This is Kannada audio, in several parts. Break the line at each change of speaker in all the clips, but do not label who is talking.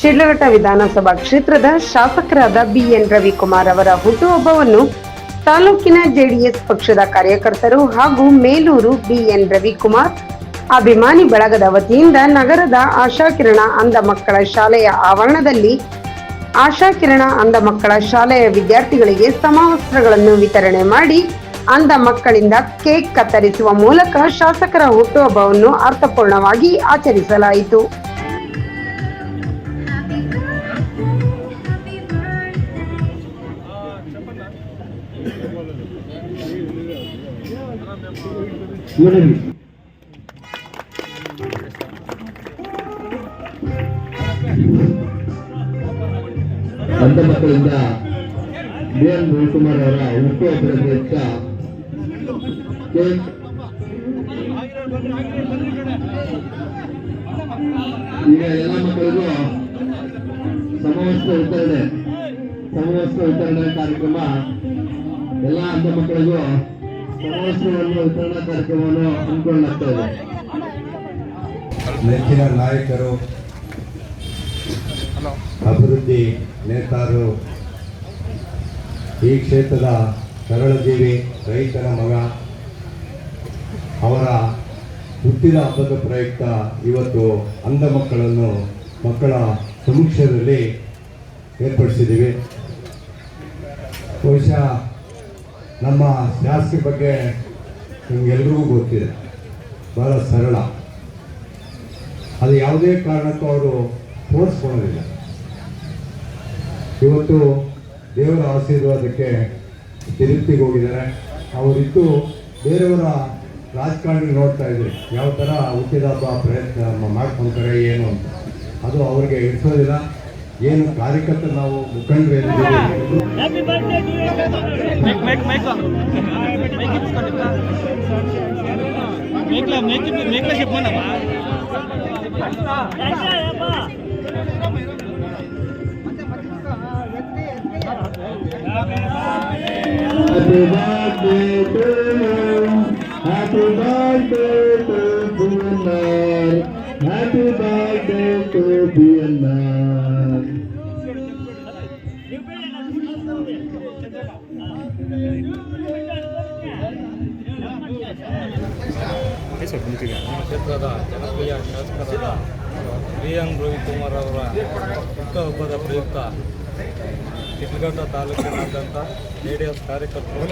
ಶಿಡ್ಲಘಟ್ಟ ವಿಧಾನಸಭಾ ಕ್ಷೇತ್ರದ ಶಾಸಕರಾದ ಬಿಎನ್ ರವಿಕುಮಾರ್ ಅವರ ಹುಟ್ಟುಹಬ್ಬವನ್ನು ತಾಲೂಕಿನ ಜೆಡಿಎಸ್ ಪಕ್ಷದ ಕಾರ್ಯಕರ್ತರು ಹಾಗೂ ಮೇಲೂರು ಬಿಎನ್ ರವಿಕುಮಾರ್ ಅಭಿಮಾನಿ ಬಳಗದ ವತಿಯಿಂದ ನಗರದ ಆಶಾಕಿರಣ ಅಂಧ ಮಕ್ಕಳ ಶಾಲೆಯ ಆವರಣದಲ್ಲಿ ಆಶಾಕಿರಣ ಅಂಧ ಮಕ್ಕಳ ಶಾಲೆಯ ವಿದ್ಯಾರ್ಥಿಗಳಿಗೆ ಸಮವಸ್ತ್ರಗಳನ್ನು ವಿತರಣೆ ಮಾಡಿ ಅಂಧ ಮಕ್ಕಳಿಂದ ಕೇಕ್ ಕತ್ತರಿಸುವ ಮೂಲಕ ಶಾಸಕರ ಹುಟ್ಟುಹಬ್ಬವನ್ನು ಅರ್ಥಪೂರ್ಣವಾಗಿ ಆಚರಿಸಲಾಯಿತು.
ಮನವಿ ಅಂಧ ಮಕ್ಕಳಿಂದ ಬಿ ಎನ್ ರವಿಕುಮಾರ್ ಅವರ ಹುಟ್ಟುಹಬ್ಬದ ಪ್ರಯುಕ್ತ ಈಗ ಎಲ್ಲ ಮಕ್ಕಳಿಗೂ ಸಮವಸ್ತ್ರ ವಿತರಣೆ ಸಮವಸ್ತ್ರ ವಿತರಣೆ ಕಾರ್ಯಕ್ರಮ ಎಲ್ಲ ಅಂಧ ಮಕ್ಕಳಿಗೂ ಸಮವಸ್ತ್ರವನ್ನು ವಿತರಣಾ ಕಾರ್ಯಕ್ರಮವನ್ನು ಹಮ್ಮಿಕೊಳ್ಳಲಾಗ್ತಾ ಇದೆ.
ನೆಚ್ಚಿನ ನಾಯಕರು ಅಭಿವೃದ್ಧಿ ನೇತಾರು ಈ ಕ್ಷೇತ್ರದ ಸರಳಜೀವಿ ರೈತನ ಮಗ ಅವರ ಹುಟ್ಟಿದ ಹಬ್ಬದ ಪ್ರಯುಕ್ತ ಇವತ್ತು ಅಂಧ ಮಕ್ಕಳನ್ನು ಮಕ್ಕಳ ಸಮೀಕ್ಷೆಯಲ್ಲಿ ಏರ್ಪಡಿಸಿದ್ದೀವಿ. ಬಹುಶಃ ನಮ್ಮ ಶಾಸಕರ ಬಗ್ಗೆ ನಿಮಗೆಲ್ರಿಗೂ ಗೊತ್ತಿದೆ. ಬಹಳ ಸರಳ. ಅದು ಯಾವುದೇ ಕಾರಣಕ್ಕೂ ಅವರು ತೋರಿಸ್ಕೊಳ್ಳೋದಿಲ್ಲ. ಇವತ್ತು ದೇವರ ಆಶೀರ್ವಾದಕ್ಕೆ ತಿರುಪ್ತಿಗೆ ಹೋಗಿದ್ದಾರೆ. ಅವರಿದ್ದು ಬೇರೆಯವರ ರಾಜಕಾರಣಿ ನೋಡ್ತಾ ಇದ್ರು. ಯಾವ ಥರ ಹುಟ್ಟಿದ ಹಬ್ಬ ಪ್ರಯತ್ನ ಮಾಡ್ಕೊತಾರೆ, ಏನು ಅಂತ. ಅದು ಅವ್ರಿಗೆ ಇರ್ಸೋದಿಲ್ಲ. ಏನು ಕಾರ್ಯಕರ್ತರು ನಾವು ಮುಖಂಡರು ಏನಿದ್ದೀವಿ
Happy birthday to you. Make, make, make up.
ಕ್ಷೇತ್ರದ ಜನಪ್ರಿಯ ಶಾಸಕರಾದ ಬಿ ಎನ್ ರವಿಕುಮಾರ್ ಅವರ ಹುಟ್ಟುಹಬ್ಬದ ಪ್ರಯುಕ್ತ ಚಿತ್ರಘಟ್ಟ ತಾಲೂಕಿನಾದ್ಯಂತ ಜೆ ಡಿ ಎಸ್ ಕಾರ್ಯಕರ್ತರು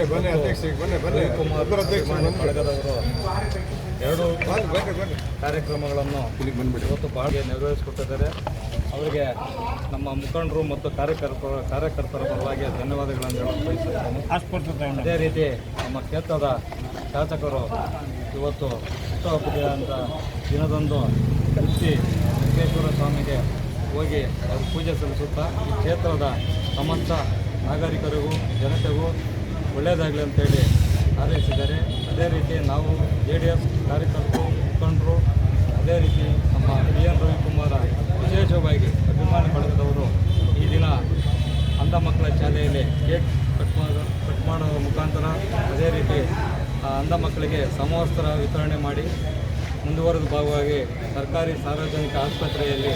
ರವಿಕುಮಾರ್ ಅಭಿಮಾನಿ ಬಳಗದವರು ಎರಡು ಕಾರ್ಯಕ್ರಮಗಳನ್ನು ಇವತ್ತು ಬಹಳ ನೆರವೇರಿಸಿಕೊಟ್ಟಿದ್ದಾರೆ. ಅವರಿಗೆ ನಮ್ಮ ಮುಖಂಡರು ಮತ್ತು ಕಾರ್ಯಕರ್ತರ ಕಾರ್ಯಕರ್ತರ ಪರವಾಗಿ ಧನ್ಯವಾದಗಳನ್ನು ಹೇಳಲು ಬಯಸುತ್ತೇನೆ. ಅದೇ ರೀತಿ ನಮ್ಮ ಕ್ಷೇತ್ರದ ಶಾಸಕರು ಇವತ್ತು ಹುಟ್ಟುಹಬ್ಬದ ಅಂತ ದಿನದಂದು ಕೃಷಿ ವೆಂಕಟೇಶ್ವರ ಸ್ವಾಮಿಗೆ ಹೋಗಿ ಅವರು ಪೂಜೆ ಸಲ್ಲಿಸುತ್ತಾ ಈ ಕ್ಷೇತ್ರದ ಸಮಸ್ತ ನಾಗರಿಕರಿಗೂ, ಜನತೆಗೂ ಒಳ್ಳೆಯದಾಗಲಿ ಅಂತೇಳಿ ಹಾರೈಸಿದ್ದಾರೆ. ಅದೇ ರೀತಿ ನಾವು ಜೆ ಡಿ ಎಸ್ ಕಾರ್ಯಕರ್ತರು, ಮುಖಂಡರು, ಅದೇ ರೀತಿ ನಮ್ಮ ಬಿ ಎನ್ ರವಿಕುಮಾರ ವಿಶೇಷವಾಗಿ ಅಭಿಮಾನಿ ಬಳಗದವರು ಈ ದಿನ ಅಂಧ ಮಕ್ಕಳ ಶಾಲೆಯಲ್ಲಿ ಗೇಟ್ ಕಟ್ ಮಾಡೋ, ಕಟ್ ಮುಖಾಂತರ ಅದೇ ರೀತಿ ಅಂಧ ಮಕ್ಕಳಿಗೆ ಸಮವಸ್ತ್ರ ವಿತರಣೆ ಮಾಡಿ ಮುಂದುವರೆದ ಭಾಗವಾಗಿ ಸರ್ಕಾರಿ ಸಾರ್ವಜನಿಕ ಆಸ್ಪತ್ರೆಯಲ್ಲಿ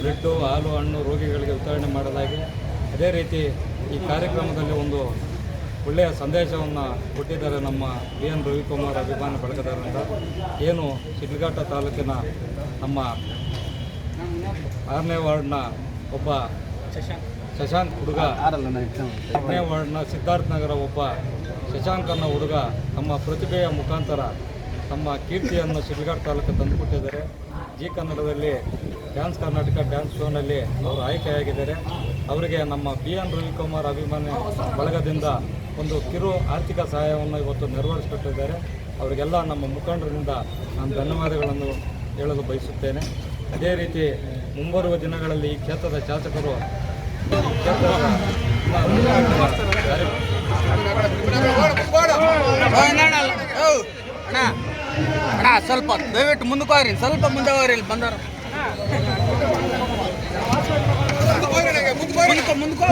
ಬ್ರೆಡ್ಡು ಹಾಲು ಹಣ್ಣು ರೋಗಿಗಳಿಗೆ ವಿತರಣೆ ಮಾಡಲಾಗಿ ಅದೇ ರೀತಿ ಈ ಕಾರ್ಯಕ್ರಮದಲ್ಲಿ ಒಂದು ಒಳ್ಳೆಯ ಸಂದೇಶವನ್ನು ಕೊಟ್ಟಿದ್ದಾರೆ ನಮ್ಮ ಬಿ ಎನ್ ರವಿಕುಮಾರ್ ಅಭಿಮಾನ ಬಳಗದವರಿಂದ ಏನು ಶಿಡ್ಲಘಟ್ಟ ತಾಲೂಕಿನ ನಮ್ಮ ಆರನೇ ವಾರ್ಡ್ನ ಒಬ್ಬ ಶಶಾಂತ್ ಹುಡುಗ. ಆರನೇ ವಾರ್ಡ್ನ ಸಿದ್ಧಾರ್ಥ ನಗರ ಒಬ್ಬ ಶಶಾಂಕ್ ಹುಡುಗ ತಮ್ಮ ಪ್ರತಿಭೆಯ ಮುಖಾಂತರ ತಮ್ಮ ಕೀರ್ತಿಯನ್ನು ಶಿಡ್ಲಘಟ್ಟ ತಾಲೂಕು ತಂದುಕೊಟ್ಟಿದ್ದಾರೆ. ಜಿ ಕನ್ನಡದಲ್ಲಿ ಡ್ಯಾನ್ಸ್ ಕರ್ನಾಟಕ ಡ್ಯಾನ್ಸ್ ಶೋನಲ್ಲಿ ಅವರು ಆಯ್ಕೆಯಾಗಿದ್ದಾರೆ. ಅವರಿಗೆ ನಮ್ಮ ಬಿ ಎನ್ ರವಿಕುಮಾರ್ ಅಭಿಮಾನಿ ಬಳಗದಿಂದ ಒಂದು ಕಿರು ಆರ್ಥಿಕ ಸಹಾಯವನ್ನು ಇವತ್ತು ನೆರವೇರಿಸಿಕೊಟ್ಟಿದ್ದಾರೆ. ಅವರಿಗೆಲ್ಲ ನಮ್ಮ ಮುಖಂಡರಿಂದ ನಾನು ಧನ್ಯವಾದಗಳನ್ನು ಹೇಳಲು ಬಯಸುತ್ತೇನೆ. ಅದೇ ರೀತಿ ಮುಂಬರುವ ದಿನಗಳಲ್ಲಿ ಈ ಕ್ಷೇತ್ರದ ಶಾಸಕರು ಕ್ಷೇತ್ರದ ಕಾರ್ಯ-
ಅಣ್ಣ ಸ್ವಲ್ಪ ದಯವಿಟ್ಟು ಮುಂದಕ್ಕೆ ಹೋಗ್ರಿ ಸ್ವಲ್ಪ ಮುಂದೆ ಹೋಗ್ರಿ ಇಲ್ಲಿ ಬಂದವರು ಮುಂದಕ್ಕೆ ಮುಂದಕ್ಕೆ